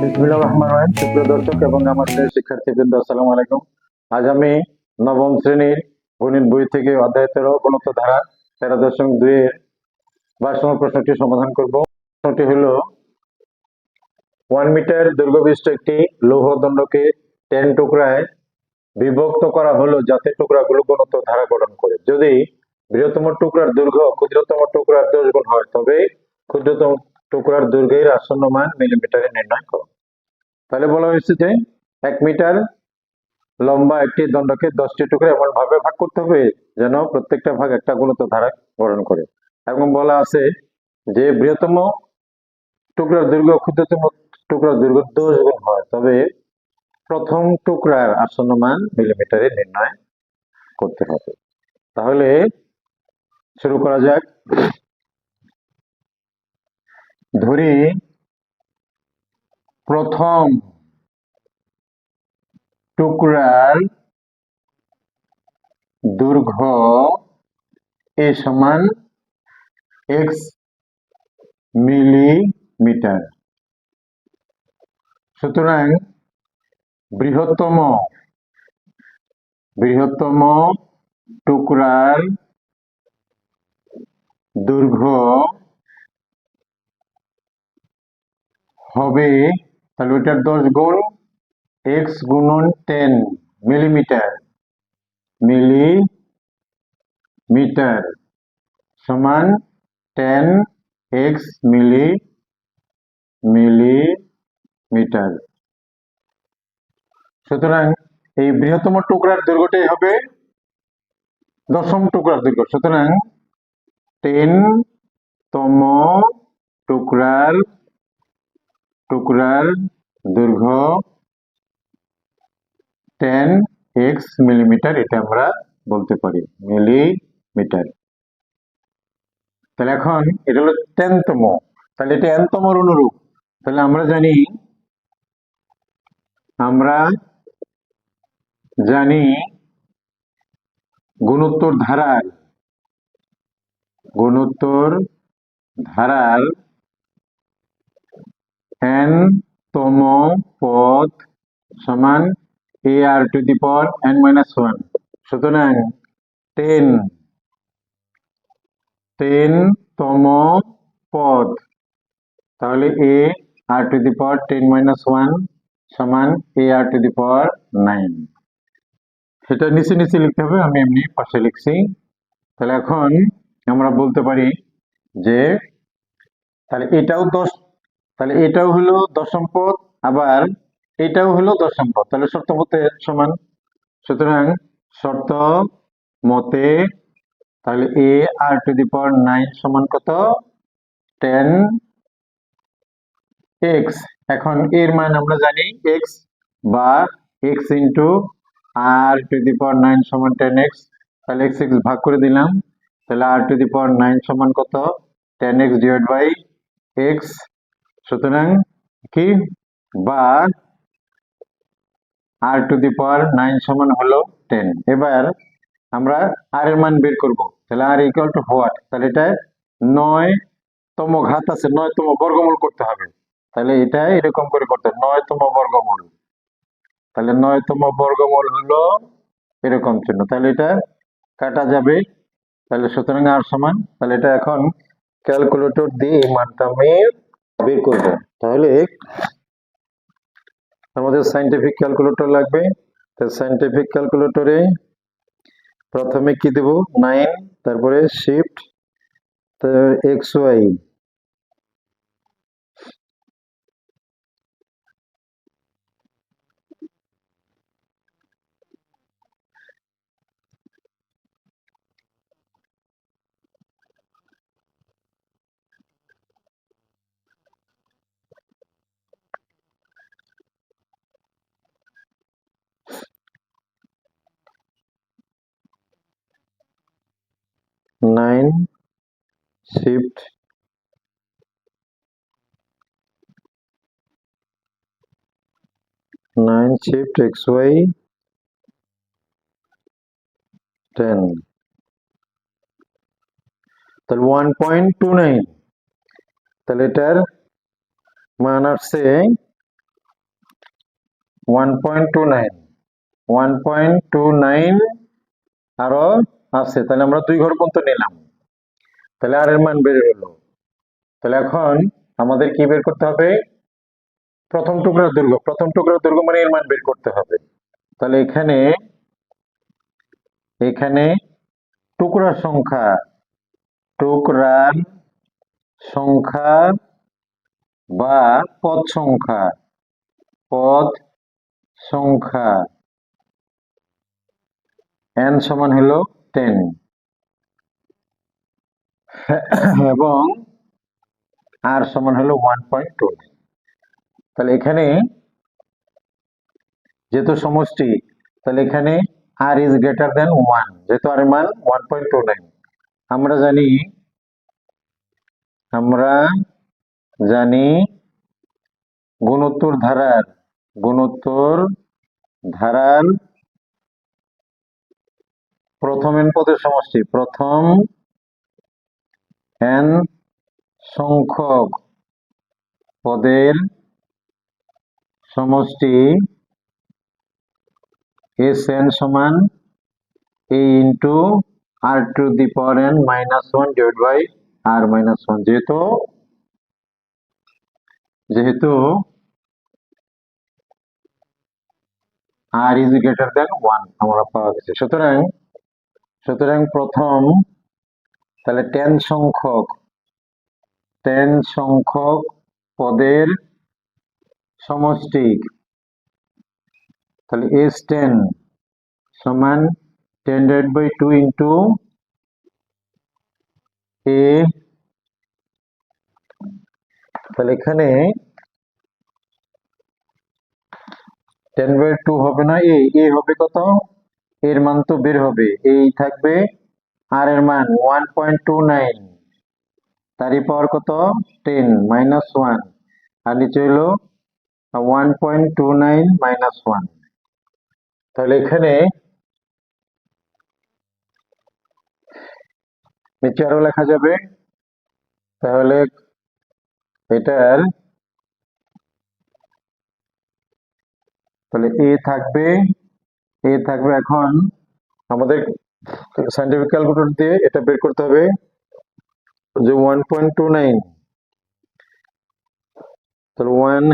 বিসমিল্লাহির রহমানির রহিম। সুপ্রিয় দর্শক এবং আসসালামু আলাইকুম। আজ আমি নবম শ্রেণির গণিত বই থেকে অধ্যায় তেরো গণিত ধারা তেরো দশমিক দুই এর প্রশ্নটি সমাধান করব। প্রশ্নটি ওয়ান মিটার দৈর্ঘ্য বিশিষ্ট একটি লৌহ দণ্ডকে টেন টুকরায় বিভক্ত করা হলো যাতে টুকরাগুলো গণত ধারা গঠন করে। যদি বৃহত্তম টুকরার দৈর্ঘ্য ক্ষুদ্রতম টুকরার দশ গুণ হয়, তবে ক্ষুদ্রতম টুকরার দৈর্ঘ্যের আসন্ন মান মিলিমিটারে নির্ণয় করো। তাহলে বলা হয়েছে যে এক মিটার লম্বা একটি দণ্ডকে দশটি টুকরা এমন ভাবে ভাগ করতে হবে যেন প্রত্যেকটা ভাগ একটা গুণিত ধারা গঠন করে। এবং বলা আছে যে বৃহত্তম টুকরার দৈর্ঘ্য ক্ষুদ্রতম টুকরার দৈর্ঘ্য দশ গুণ হয়, তবে প্রথম টুকরার আসন্ন মান মিলিমিটারে নির্ণয় করতে হবে। তাহলে শুরু করা যাক। ধরি প্রথম টুকরার দৈর্ঘ্য এ সমান এক্স মিলিমিটার। সুতরাং বৃহত্তম বৃহত্তম টুকরার দৈর্ঘ্য হবে, তাহলে ওইটার দশ গুণ এক্স গুণন টেন মিলিমিটার মিলিমিটার সমান টেন এক্স মিলি মিলিমিটার সুতরাং এই বৃহত্তম টুকরার দৈর্ঘ্যটাই হবে দশম টুকরার দৈর্ঘ্য। সুতরাং টেন তম টুকরার টুকরার দৈর্ঘ্য টেন এক্স মিলিমিটার এটা আমরা বলতে পারি মিলিমিটার তাহলে এখন এটা হলো টেনতম তাহলে এটা এনতমর অনুরূপ। তাহলে আমরা জানি আমরা জানি গুণোত্তর ধারার গুণোত্তর ধারার এন তম পদ সমান A R to the power N minus one. সুতরাং টেন টেন তম পদ, তাহলে A R to the power ten minus one সমান A R to the power nine. সেটা নিচে নিচে লিখতে হবে, আমি এমনি পাশে লিখছি। তাহলে এখন আমরা বলতে পারি যে, তাহলে এটাও দশ তাহলে এটাও হলো দশম পদ, আবার এটাও হলো দশম পদ। তাহলে শর্ত মতে সমান। সুতরাং শর্ত মতে তাহলে A R to the power nine সমান কত? Ten X. এখন এর মান আমরা জানি এক্স বা X into R to the power nine সমান টেন এক্স। তাহলে এক্স এক্স ভাগ করে দিলাম। তাহলে আর টু দি পাওয়ার নাইন সমান কত? Ten X divide by X সুতরাং কি? বা আর টু দি পাওয়ার নাইন সমান হলো টেন এবার আমরা আর এর মান বের করব। তাহলে আর ইকুয়াল টু হোয়াট তাহলে এটা নয় তম ঘাত আছে, নয় তম বর্গমূল করতে হবে। তাহলে এটা এরকম করে করতে হবে, নয় তম বর্গমূল। তাহলে নয় তম বর্গমূল হলো এরকম চিহ্ন। তাহলে এটা কাটা যাবে। তাহলে সুতরাং আর সমান, তাহলে এটা এখন ক্যালকুলেটর দিয়ে মানটা আমি বের করব তাহলে আমাদের সাইন্টিফিক ক্যালকুলেটর লাগবে। তো সাইন্টিফিক ক্যালকুলেটরে প্রথমে কি দেব? নাইন তারপরে শিফট তারপর X Y nine, shift nine, shift xy ten. তাহলে ওয়ান পয়েন্ট টু নাইন তাহলে এটার মান আসছে one point two nine one point two nine আরও আছে, তাহলে আমরা দুই ঘর পর্যন্ত নিলাম। তাহলে আর এর মান বের হলো তাহলে এখন আমাদের কি বের করতে হবে? প্রথম টুকরার দৈর্ঘ্য প্রথম টুকরার দৈর্ঘ্য মানে এর মান বের করতে হবে। তাহলে এখানে এখানে টুকরার সংখ্যা টুকরার সংখ্যা বা পদ সংখ্যা পদ সংখ্যা। n সমান হলো টেন এবং আর সমান হলো ওয়ান পয়েন্ট টু তাহলে এখানে যেহেতু সমষ্টি, তাহলে এখানে R is greater than one যেহেতু আর মান ওয়ান পয়েন্ট টু নাইন আমরা জানি আমরা জানি গুণোত্তর ধারার গুণোত্তর ধারার প্রথম এন পদের সমষ্টি। প্রথম এন সংখ্যক পদের সমষ্টি এস এন সমান A into R to the power N minus one divide by R minus one. যেহেতু যেহেতু R is greater than one আমরা পাওয়া গেছে। সুতরাং সুতরাং প্রথম, তাহলে টেন সংখ্যক টেন সংখ্যক পদের সমষ্টি তাহলে এস টেন সমান ten divide by two into A তাহলে এখানে টেন বাই টু হবে না এ এ হবে কত? এর মান তো বের হবে। এই থাকবে আর এর মান ওয়ান পয়েন্ট টু নাইন তারই পাওয়ার কত? টেন মাইনাস ওয়ান আর নিচে হলো one point two nine minus one তাহলে এখানে নিচে আরও লেখা যাবে। তাহলে এটার তাহলে এ থাকবে এ থাকবে এখন আমাদের সাইন্টিফিক ক্যালকুলেটর দিয়ে এটা বের করতে হবে যে ওয়ান পয়েন্ট টু নাইন তাহলে one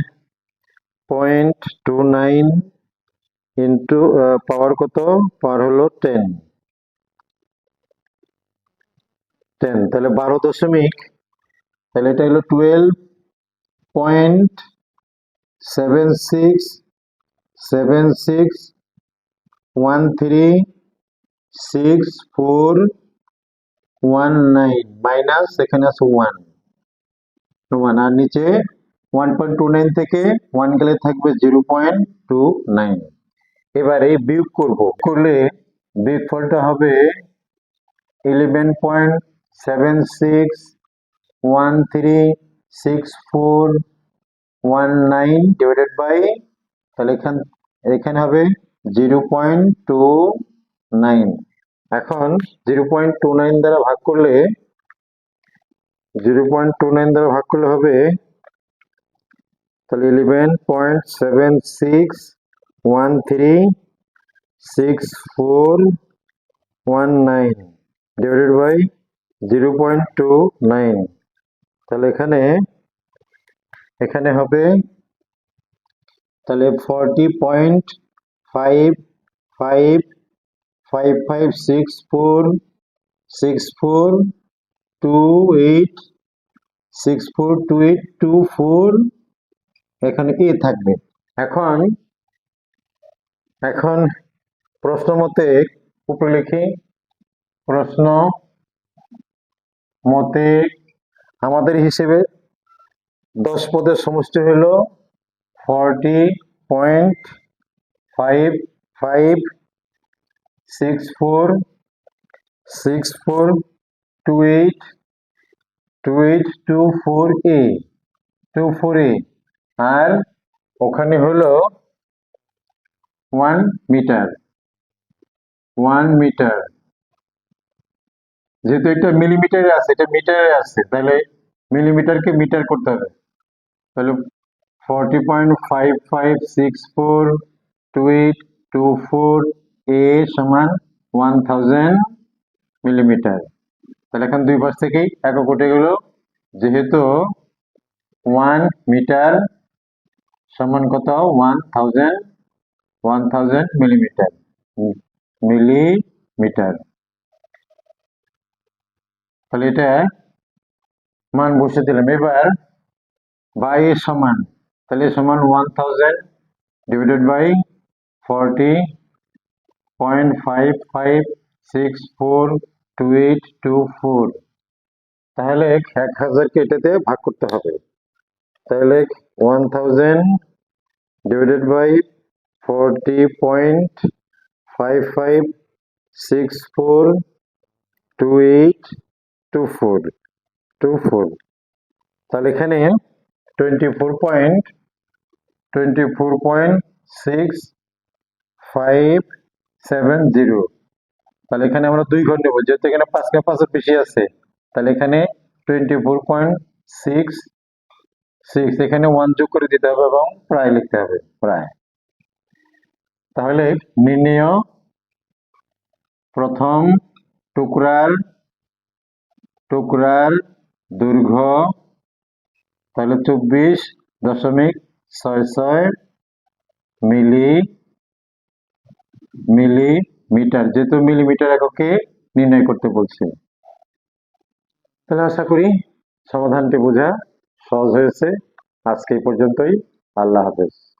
point two nine into power কত? পাওয়ার হলো টেন টেন তাহলে বারো দশমিক, তাহলে এটা হলো twelve point seven six seven six one three six four one nine minus এখানে আছে ওয়ান ওয়ান আর নিচে ওয়ান পয়েন্ট টু নাইন থেকে ওয়ান গেলে থাকবে জিরো পয়েন্ট টু নাইন এবার বিয়োগ করব। করলে বিয়োগ ফলটা হবে eleven point seven six one three six four one nine divided by তাহলে এখান এখানে হবে জিরো পয়েন্ট টু নাইন। এখন জিরো পয়েন্ট টু নাইন দ্বারা ভাগ করলে, জিরো পয়েন্ট টু নাইন দ্বারা ভাগ করলে হবে, তাহলে eleven point seven six one three six four one nine divided by zero point two nine তাহলে এখানে এখানে হবে, তাহলে forty point five five five five six four six four two eight six four two eight two four এখানে এ থাকবে। এখন এখন প্রশ্ন মতে উপরে লিখি, প্রশ্ন মতে আমাদের হিসেবে দশ পদের সমষ্টি হলো forty point five five six four six four two eight two eight two four A two four A আর ওখানে হলো ওয়ান মিটার ওয়ান মিটার যেহেতু এটা মিলিমিটারে আছে, এটা মিটারে আছে, তাহলে মিলিমিটারকে মিটার করতে হবে। তাহলে forty point five five six four two eight two four A সমান ওয়ান থাউজেন্ড মিলিমিটার তাহলে এখন দুই পাশ থেকেই একক উঠে গেল। যেহেতু ওয়ান মিটার সমান কত? One thousand one thousand millimetre millimetre তাহলে এটা মান বসে দিলাম। এবার বাই সমান। তাহলে সমান one thousand divided by forty point five five six four two eight two four তাহলে এক হাজারকে এটাতে ভাগ করতে হবে। তাহলে one thousand divided by forty point five five six four two eight two four two four তাহলে এখানে twenty four point twenty four point six five seven zero তাহলে এখানে আমরা দুই ঘর নেব, যেহেতু এখানে পাঁচকে পাঁচের বেশি আছে। তাহলে এখানে twenty four point six six এখানে ওয়ান যোগ করে দিতে হবে এবং প্রায় লিখতে হবে, প্রায়। তাহলে নির্ণয় প্রথম টুকরার টুকরার দৈর্ঘ্য, তাহলে চব্বিশ দশমিক ছয় ছয় মিলি মিলিমিটার, যেহেতু মিলিমিটার এককে নির্ণয় করতে বলছে। তাহলে আশা করি সমাধানটি বোঝা সহজ হয়েছে। আজকে এই পর্যন্তই। আল্লাহ হাফেজ।